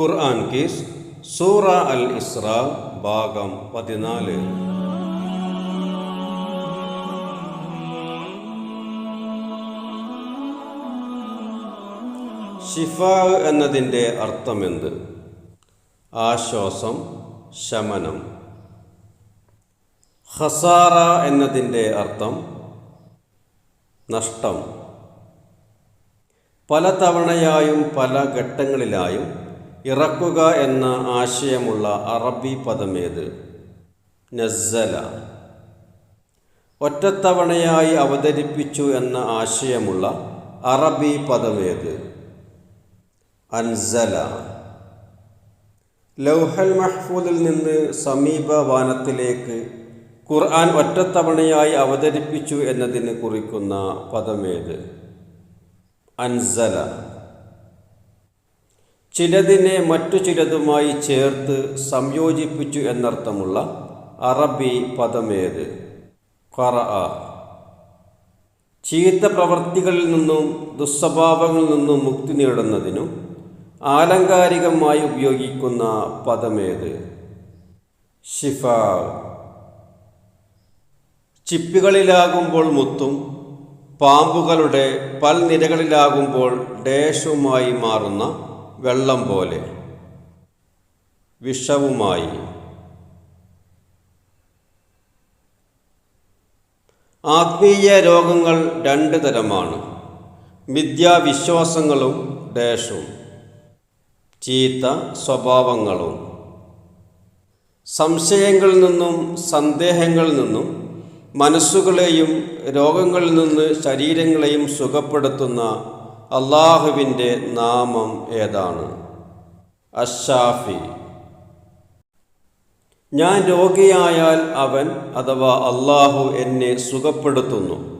ഖുർആൻ keys സൂറ അൽ ഇസ്ര ഭാഗം പതിനാല്. ഷിഫാ എന്നതിന്റെ അർത്ഥമെന്ത്? ആശ്വാസം ശമനം. ഹസാറ എന്നതിന്റെ അർത്ഥം നഷ്ടം. പല തവണയായും പല ഘട്ടങ്ങളിലായും ഇറക്കുക എന്ന ആശയമുള്ള അറബി പദമേത്. നസ്സല. ഒറ്റത്തവണയായി അവതരിപ്പിച്ചു എന്ന ആശയമുള്ള അറബി പദമേത്. അൻസല. ലൗഹൽ മഹ്ഫൂദിൽ നിന്ന് സമീപ വാനത്തിലേക്ക് ഖുർആൻ ഒറ്റത്തവണയായി അവതരിപ്പിച്ചു എന്നതിന് കുറിക്കുന്ന പദമേത്. അൻസല. ചിലതിനെ മറ്റു ചിലതുമായി ചേർത്ത് സംയോജിപ്പിച്ചു എന്നർത്ഥമുള്ള അറബി പദമേത്. ഖറ ചീത്ത പ്രവൃത്തികളിൽ നിന്നും ദുസ്വഭാവങ്ങളിൽ നിന്നും മുക്തി നേടുന്നതിനും ആലങ്കാരികമായി ഉപയോഗിക്കുന്ന പദമേത്. ഷിഫ ചിപ്പികളിലാകുമ്പോൾ മുത്തും പാമ്പുകളുടെ പൽനിരകളിലാകുമ്പോൾ ഡേഷുമായി മാറുന്ന വെള്ളം പോലെ വിഷവുമായി ആത്മീയ രോഗങ്ങൾ രണ്ട് തരമാണ്. മിഥ്യാവിശ്വാസങ്ങളും ദേഷവും ചീത്ത സ്വഭാവങ്ങളും. സംശയങ്ങളിൽ നിന്നും സന്ദേഹങ്ങളിൽ നിന്നും മനസ്സുകളെയും രോഗങ്ങളിൽ നിന്ന് ശരീരങ്ങളെയും സുഖപ്പെടുത്തുന്ന അള്ളാഹുവിന്റെ നാമം ഏതാണ്? അഷാഫി. ഞാൻ രോഗിയായാൽ അവൻ അഥവാ അള്ളാഹു എന്നെ സുഖപ്പെടുത്തുന്നു.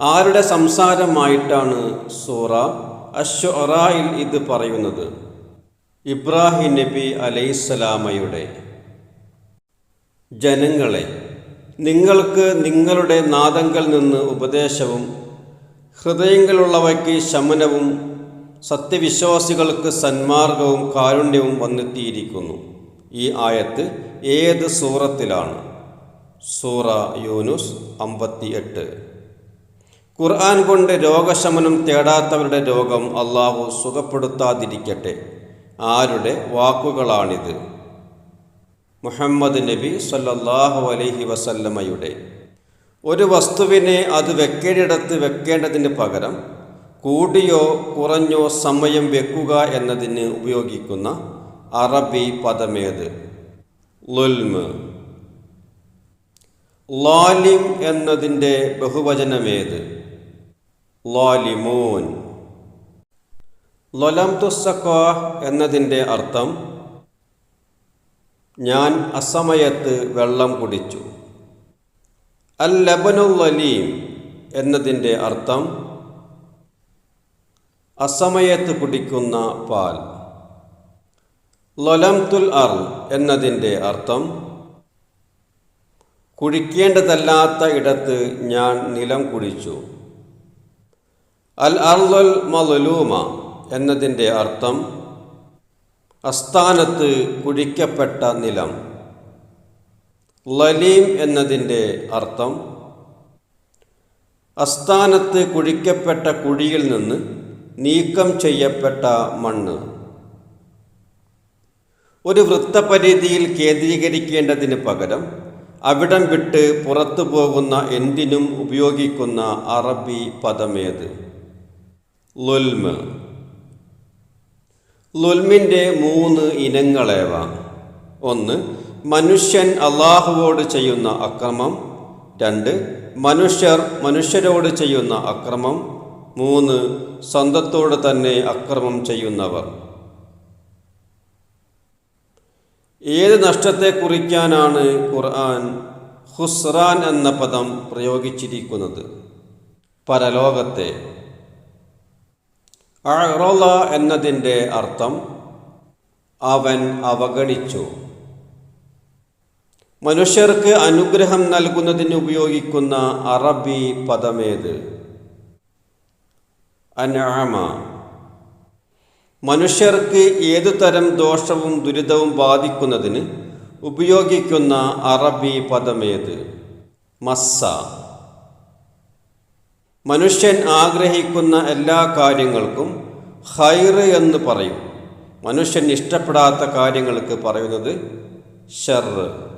ആരുടെ സംസാരമായിട്ടാണ് സൂറ? അശ്വറായിൽ ഇത് പറയുന്നത്. ഇബ്രാഹിം നബി അലൈസലാമയുടെ ജനങ്ങളെ നിങ്ങൾക്ക് നിങ്ങളുടെ നാദങ്ങൾ നിന്ന് ഉപദേശവും ഹൃദയങ്ങളുള്ളവയ്ക്ക് ശമനവും സത്യവിശ്വാസികൾക്ക് സന്മാർഗവും കാരുണ്യവും വന്നെത്തിയിരിക്കുന്നു. ഈ ആയത്ത് ഏത് സൂറത്തിലാണ്? സൂറ യൂനുസ് അമ്പത്തി എട്ട് ഖുർആൻ കൊണ്ട് രോഗശമനം തേടാത്തവരുടെ രോഗം അള്ളാഹു സുഖപ്പെടുത്താതിരിക്കട്ടെ. ആരുടെ? വാക്കുകളാണിത്. മുഹമ്മദ് നബി സല്ലാഹു അലൈഹി വസല്ലമയുടെ. ഒരു വസ്തുവിനെ അത് വെക്കേണ്ടിടത്ത് വെക്കേണ്ടതിന് പകരം കൂടിയോ കുറഞ്ഞോ സമയം വെക്കുക എന്നതിന് ഉപയോഗിക്കുന്ന അറബി പദമേത്. ലുൽമ്. ലാലിം എന്നതിന്റെ ബഹുവചനമേത്. ലാലിമോൻ. ലൊലം തുസ്സക്കോ എന്നതിന്റെ അർത്ഥം ഞാൻ അസമയത്ത് വെള്ളം കുടിച്ചു. അൽ എന്നതിന്റെ അർത്ഥം അസമയത്ത് കുടിക്കുന്ന പാൽ. ലൊലംതുൽ അർ എന്നതിന്റെ അർത്ഥം കുഴിക്കേണ്ടതല്ലാത്ത ഇടത്ത് ഞാൻ നിലം കുടിച്ചു. അൽ അർലുൽ മലുലൂമ എന്നതിന്റെ അർത്ഥം അസ്ഥാനത്ത് കുഴിക്കപ്പെട്ട നിലം. ലലീം എന്നതിന്റെ അർത്ഥം അസ്ഥാനത്ത് കുഴിക്കപ്പെട്ട കുഴിയിൽ നിന്ന് നീക്കം ചെയ്യപ്പെട്ട മണ്ണ്. ഒരു വൃത്തപരിധിയിൽ കേന്ദ്രീകരിക്കേണ്ടതിന് പകരം അവിടം വിട്ട് പുറത്തു പോകുന്ന എന്തിനും ഉപയോഗിക്കുന്ന അറബി പദമേത്? ലുൽമ്. ലുൽമിന്റെ മൂന്ന് ഇനങ്ങളേവ? ഒന്ന് മനുഷ്യൻ അള്ളാഹുവോട് ചെയ്യുന്ന അക്രമം. രണ്ട് മനുഷ്യർ മനുഷ്യരോട് ചെയ്യുന്ന അക്രമം. മൂന്ന് സ്വന്തത്തോട് തന്നെ അക്രമം ചെയ്യുന്നവർ. ഏത് നഷ്ടത്തെ കുറിക്കാനാണ് ഖുർആൻ ഹുസ്റാൻ എന്ന പദം പ്രയോഗിച്ചിരിക്കുന്നത്? പരലോകത്തെ. അറോല എന്നതിന്റെ അർത്ഥം അവൻ അവഗണിച്ചു. മനുഷ്യർക്ക് അനുഗ്രഹം നൽകുന്നതിന് ഉപയോഗിക്കുന്ന അറബി പദമേത്? അനാമ മനുഷ്യർക്ക് ഏതു തരം ദോഷവും ദുരിതവും ബാധിക്കുന്നതിന് ഉപയോഗിക്കുന്ന അറബി പദമേത്? മസ്സ. മനുഷ്യൻ ആഗ്രഹിക്കുന്ന എല്ലാ കാര്യങ്ങൾക്കും ഹൈറ് എന്ന് പറയും. മനുഷ്യൻ ഇഷ്ടപ്പെടാത്ത കാര്യങ്ങൾക്ക് പറയുന്നത് ഷർറ്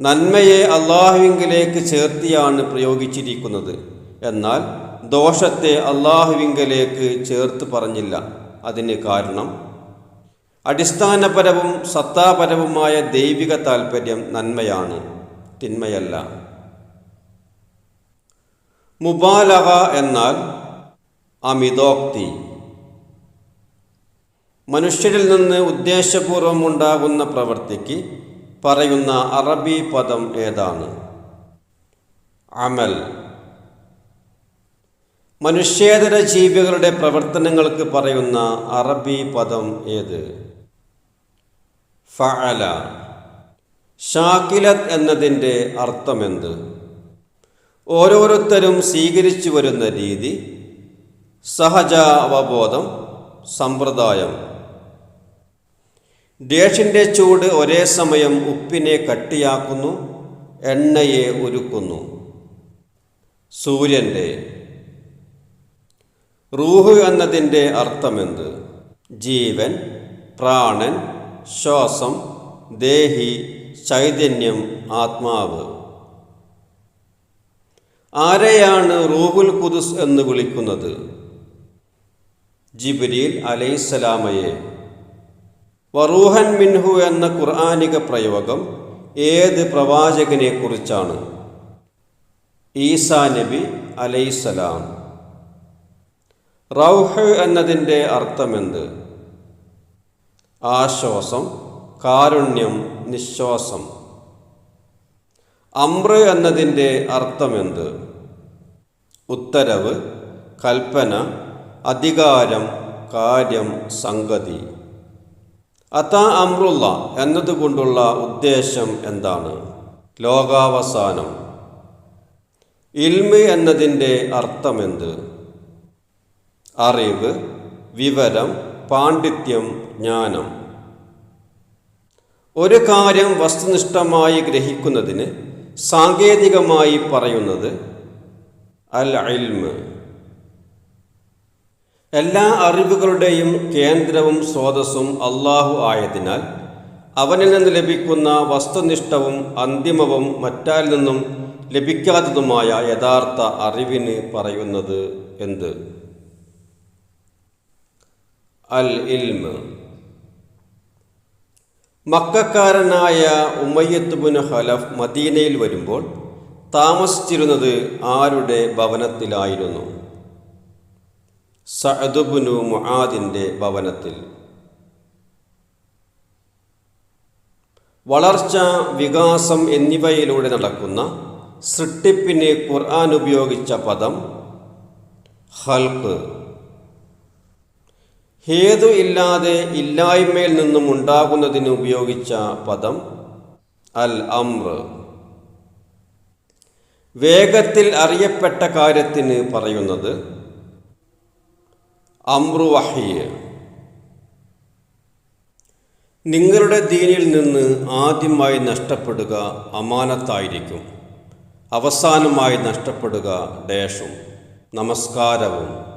നന്മയെ അള്ളാഹുവിങ്കലേക്ക് ചേർത്തിയാണ് പ്രയോഗിച്ചിരിക്കുന്നത്. എന്നാൽ ദോഷത്തെ അള്ളാഹുവിങ്കലേക്ക് ചേർത്ത് പറഞ്ഞില്ല. അതിന് കാരണം? അടിസ്ഥാനപരവും സത്താപരവുമായ ദൈവിക താൽപ്പര്യം നന്മയാണ്. തിന്മയല്ല. മുബാലക എന്നാൽ അമിതോക്തി. മനുഷ്യരിൽ നിന്ന് ഉദ്ദേശപൂർവം ഉണ്ടാകുന്ന പ്രവൃത്തിക്ക് പറയുന്ന അറബി പദം ഏതാണ്? അമൽ. മനുഷ്യേതര ജീവികളുടെ പ്രവർത്തനങ്ങൾക്ക് പറയുന്ന അറബി പദം ഏത്? ഫഅല. ഷാക്കിലത്ത് എന്നതിന്റെ അർത്ഥമെന്ത്? ഓരോരുത്തരും സ്വീകരിച്ചു വരുന്ന രീതി സഹജ അവബോധം സമ്പ്രദായം. ദേഷിന്റെ ചൂട് ഒരേ സമയം ഉപ്പിനെ കട്ടിയാക്കുന്നു എണ്ണയെ ഒരുക്കുന്നു സൂര്യന്റെ റൂഹ് എന്നതിന്റെ അർത്ഥമെന്ത്? ജീവൻ പ്രാണൻ ശ്വാസം ദേഹി ചൈതന്യം ആത്മാവ്. ആരെയാണ് റൂഹുൽ കുദുസ് എന്ന് വിളിക്കുന്നത്? ജിബ്രീൽ അലൈസലാമയെ വറൂഹൻ മിൻഹു എന്ന ഖുർആാനിക പ്രയോഗം ഏത് പ്രവാചകനെ കുറിച്ചാണ് ഈസാ നബി അലൈസലാം റൗഹ് എന്നതിന്റെ അർത്ഥമെന്ത്? ആശ്വാസം കാരുണ്യം നിശ്വാസം. അമ്ര എന്നതിന്റെ അർത്ഥമെന്ത്? ഉത്തരവ് കൽപ്പന അധികാരം കാര്യം സംഗതി. അത അമ്രുള്ള എന്നതുകൊണ്ടുള്ള ഉദ്ദേശം എന്താണ്? ലോകാവസാനം. ഇൽമ് എന്നതിന്റെ അർത്ഥമെന്ത്? അറിവ് വിവരം പാണ്ഡിത്യം ജ്ഞാനം. ഒരു കാര്യം വസ്തുനിഷ്ഠമായി ഗ്രഹിക്കുന്നതിന് സാങ്കേതികമായി പറയുന്നത് അൽ ഇൽമ് എല്ലാ അറിവുകളുടെയും കേന്ദ്രവും സ്രോതസ്സും അള്ളാഹു ആയതിനാൽ അവനിൽ നിന്ന് ലഭിക്കുന്ന വസ്തുനിഷ്ഠവും അന്തിമവും മറ്റാൽ നിന്നും ലഭിക്കാത്തതുമായ യഥാർത്ഥ അറിവിന് പറയുന്നത് എന്ത്? അൽ ഇൽമ്. മക്കാരനായ ഉമ്മയ്യത്തുബുന് ഹലഫ് മദീനയിൽ വരുമ്പോൾ താമസിച്ചിരുന്നത് ആരുടെ ഭവനത്തിലായിരുന്നു? സഅദുബുനു മുആദിന്റെ ഭവനത്തിൽ. വളർച്ച വികാസം എന്നിവയിലൂടെ നടക്കുന്ന സൃഷ്ടിപ്പിന് ഖുർആൻ ഉപയോഗിച്ച പദം ഹൽക്ക് ഹേതു ഇല്ലാതെ ഇല്ലായ്മയിൽ നിന്നും ഉണ്ടാകുന്നതിന് ഉപയോഗിച്ച പദം അൽ അമ്ര വേഗത്തിൽ അറിയപ്പെട്ട കാര്യത്തിന് പറയുന്നത് അമ്രു വഹിയ. നിങ്ങളുടെ ദീനിൽ നിന്ന് ആദ്യമായി നഷ്ടപ്പെടുക അമാനത്തായിരിക്കും. അവസാനമായി നഷ്ടപ്പെടുക ഡേഷും നമസ്കാരവും.